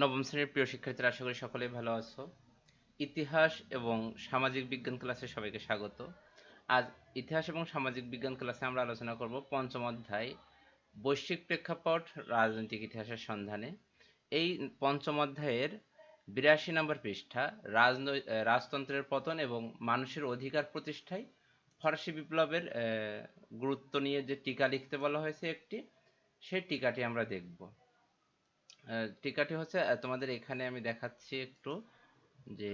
নবম শ্রেণির প্রিয় শিক্ষার্থীরা, আশা করি সকলেই ভালো আছো। ইতিহাস এবং সামাজিক বিজ্ঞান ক্লাসে সবাইকে স্বাগত। আজ ইতিহাস এবং সামাজিক বিজ্ঞান ক্লাসে আমরা আলোচনা করব পঞ্চম অধ্যায়, বৈশ্বিক প্রেক্ষাপট, রাজনৈতিক ইতিহাসের সন্ধানে। এই পঞ্চম অধ্যায়ের বিরাশি নম্বর পৃষ্ঠা রাজতন্ত্রের পতন এবং মানুষের অধিকার প্রতিষ্ঠায় ফরাসি বিপ্লবের গুরুত্ব নিয়ে যে টিকা লিখতে বলা হয়েছে একটি, সেই টিকাটি আমরা দেখব। টিকাটি হচ্ছে তোমাদের এখানে আমি দেখাচ্ছি একটু যে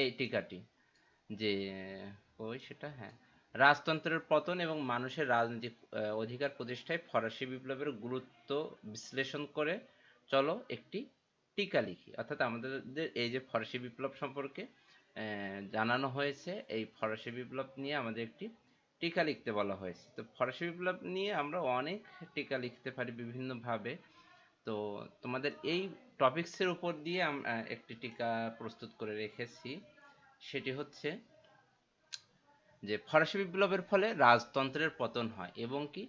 এই টিকাটি যে, ওই সেটা হ্যাঁ। রাজতন্ত্রের পতন এবং মানুষের রাজনৈতিক অধিকার প্রতিষ্ঠায় ফরাসি বিপ্লবের গুরুত্ব বিশ্লেষণ করে চলো একটি টিকা লিখি। অর্থাৎ আমাদের এই যে ফরাসি বিপ্লব সম্পর্কে জানানো হয়েছে, এই ফরাসি বিপ্লব নিয়ে আমাদের একটি টিকা লিখতে বলা হয়েছে। তো ফরাসি বিপ্লব নিয়ে আমরা অনেক টিকা লিখতে পারি বিভিন্নভাবে। তো তোমাদের এই টপিকসের উপর দিয়ে আম- আহ, একটি টিকা প্রস্তুত করে রেখেছি। সেটি হচ্ছে যে ফরাসি বিপ্লবের ফলে রাজতন্ত্রের পতন হয় এবং কি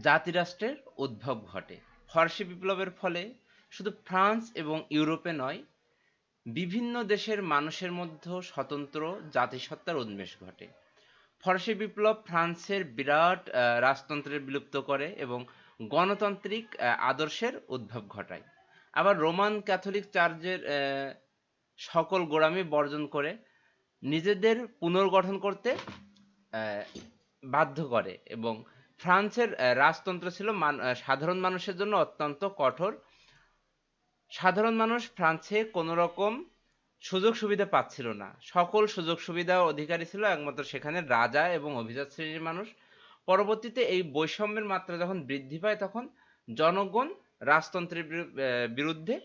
জাতিরাষ্ট্রের উদ্ভব ঘটে। ফরাসি বিপ্লবের ফলে শুধু ফ্রান্স এবং ইউরোপে নয় বিভিন্ন দেশের মানুষের মধ্যে স্বতন্ত্র জাতিসত্তার উন্মেষ ঘটে। ফরাসি বিপ্লব ফ্রান্সের বিরাট রাজতন্ত্রের বিলুপ্ত করে এবং গণতান্ত্রিক আদর্শের উদ্ভব ঘটায়। আবার রোমান ক্যাথলিক চার্চের সকল গোড়ামি বর্জন করে নিজেদের পুনর্গঠন করতে বাধ্য করে এবং ফ্রান্সের রাজতন্ত্র ছিল সাধারণ মানুষের জন্য অত্যন্ত কঠোর সাধারণ মানুষ ফ্রান্সে কোনো রকম সুযোগ সুবিধা পাচ্ছিল না। সকল সুযোগ সুবিধা অধিকারী ছিল একমাত্র সেখানে রাজা এবং অভিজাত শ্রেণির মানুষ। পরবর্তীতে এই বৈষম্যের মাত্রা যখন বৃদ্ধি পায়, তখন জনগণ রাজতন্ত্রের বিরু- বিরুদ্ধে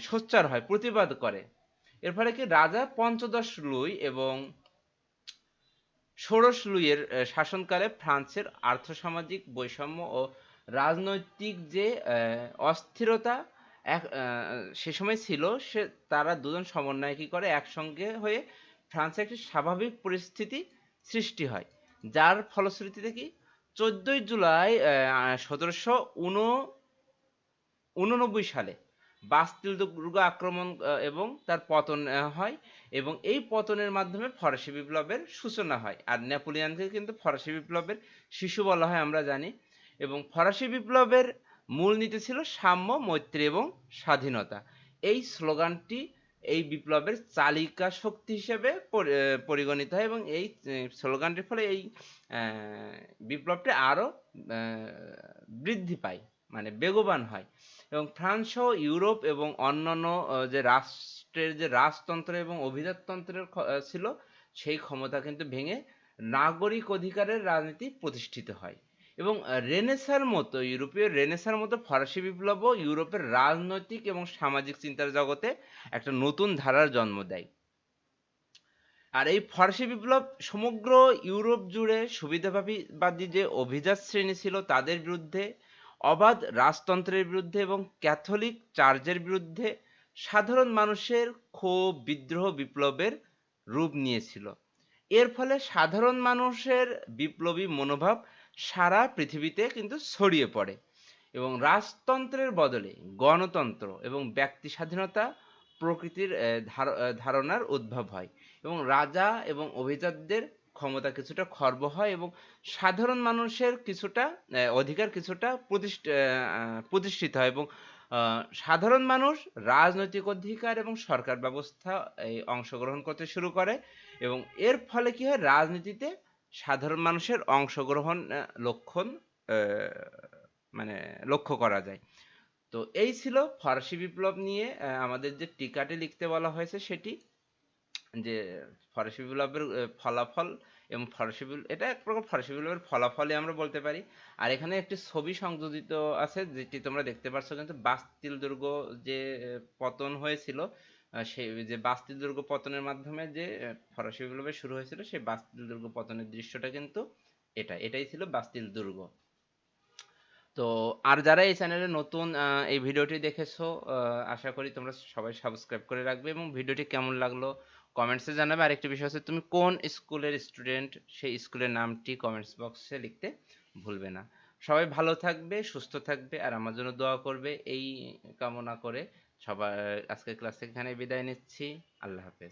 সোচ্চার হয়, প্রতিবাদ করে। এর ফলে কি রাজা পঞ্চদশ লুই এবং ষোড়শ লুইয়ের শাসনকালে ফ্রান্সের আর্থসামাজিক বৈষম্য ও রাজনৈতিক যে অস্থিরতা এক সে সময় ছিল, সে, তারা দুজন সমন্বয় কি করে, একসঙ্গে হয়ে ফ্রান্সে একটি স্বাভাবিক পরিস্থিতি সৃষ্টি হয়, যার ফলশ্রুতিতে কি চোদ্দই জুলাই সতেরোশো উননব্বই সালে বাস্তিল দুর্গ আক্রমণ এবং তার পতন হয় এবং এই পতনের মাধ্যমে ফরাসি বিপ্লবের সূচনা হয়, আর নেপোলিয়নকে কিন্তু ফরাসি বিপ্লবের শিশু বলা হয়, আমরা জানি এবং ফরাসি বিপ্লবের মূলনীতি ছিল সাম্য, মৈত্রী এবং স্বাধীনতা। এই স্লোগানটি এই বিপ্লবের চালিকা শক্তি হিসেবে পরিগণিত হয় এবং এই স্লোগানটির ফলে এই বিপ্লবটি আরও বৃদ্ধি পায় মানে বেগবান হয়। এবং ফ্রান্স সহ ইউরোপ এবং অন্যান্য যে রাষ্ট্রের যে রাজতন্ত্র এবং অভিজাততন্ত্রের ছিল, সেই ক্ষমতা কিন্তু ভেঙে নাগরিক অধিকারের রাজনীতি প্রতিষ্ঠিত হয়। এবং রেনেসার মতো, ইউরোপীয় রেনেসার মতো ফরাসি বিপ্লবও ইউরোপের রাজনৈতিক এবং সামাজিক চিন্তার জগতে একটা নতুন ধারার জন্ম দেয়। আর এই ফরাসি বিপ্লব সমগ্র ইউরোপ জুড়ে সুবিধাবাদী যে অভিজাত শ্রেণি ছিল তাদের বিরুদ্ধে, অবাধ রাজতন্ত্রের বিরুদ্ধে এবং ক্যাথলিক চার্চের বিরুদ্ধে সাধারণ মানুষের ক্ষোভ, বিদ্রোহ, বিপ্লবের রূপ নিয়েছিল। এর ফলে সাধারণ মানুষের বিপ্লবী মনোভাব সারা পৃথিবীতে কিন্তু ছড়িয়ে পড়ে এবং রাজতন্ত্রের বদলে গণতন্ত্র এবং ব্যক্তি স্বাধীনতা প্রকৃতির ধার- ধারণার উদ্ভব হয় এবং রাজা এবং অভিজাতদের ক্ষমতা কিছুটা খর্ব হয় এবং সাধারণ মানুষের কিছুটা অধিকার কিছুটা প্রতিষ্ঠিত হয় এবং সাধারণ মানুষ রাজনৈতিক অধিকার এবং সরকার ব্যবস্থা অংশগ্রহণ করতে শুরু করে এবং এর ফলে কি হয়? রাজনীতিতে সাধারণ মানুষের অংশগ্রহণ লক্ষণ মানে লক্ষ্য করা যায়। তো এই ছিল ফরাসি বিপ্লব নিয়ে আমাদের যে টিকাটি লিখতে বলা হয়েছে সেটি, যে ফরাসি বিপ্লবের ফলাফল এবং ফরাসি এটা এক প্রকার ফরাসি বিপ্লবের ফলাফলই আমরা বলতে পারি। আর এখানে একটি ছবি সংযোজিত আছে, যেটি তোমরা দেখতে পাচ্ছ কিন্তু বাস্তিল দুর্গ যে পতন হয়েছিল সেই যে বাস্তিল দুর্গ পতনের মাধ্যমে যে ফরাসি বিপ্লবের শুরু হয়েছিল, সেই বাস্তিল দুর্গ পতনের দৃশ্যটা কিন্তু এটা, এটাই ছিল বাস্তিল দুর্গ তো আর যারা এই চ্যানেলে নতুন এই ভিডিওটি দেখেছ আশা করি তোমরা সবাই সাবস্ক্রাইব করে রাখবে এবং ভিডিওটি কেমন লাগল কমেন্টসে জানাবে। আরেকটি বিষয় হচ্ছে, তুমি কোন স্কুলের স্টুডেন্ট সেই স্কুলের নামটি কমেন্টস বক্সে লিখতে ভুলবে না। সবাই ভালো থাকবে, সুস্থ থাকবে, আর আমার জন্য দোয়া করবে, এই কামনা করে সবার আজকের ক্লাস এখানে বিদায় নিচ্ছি। আল্লাহ হাফেজ।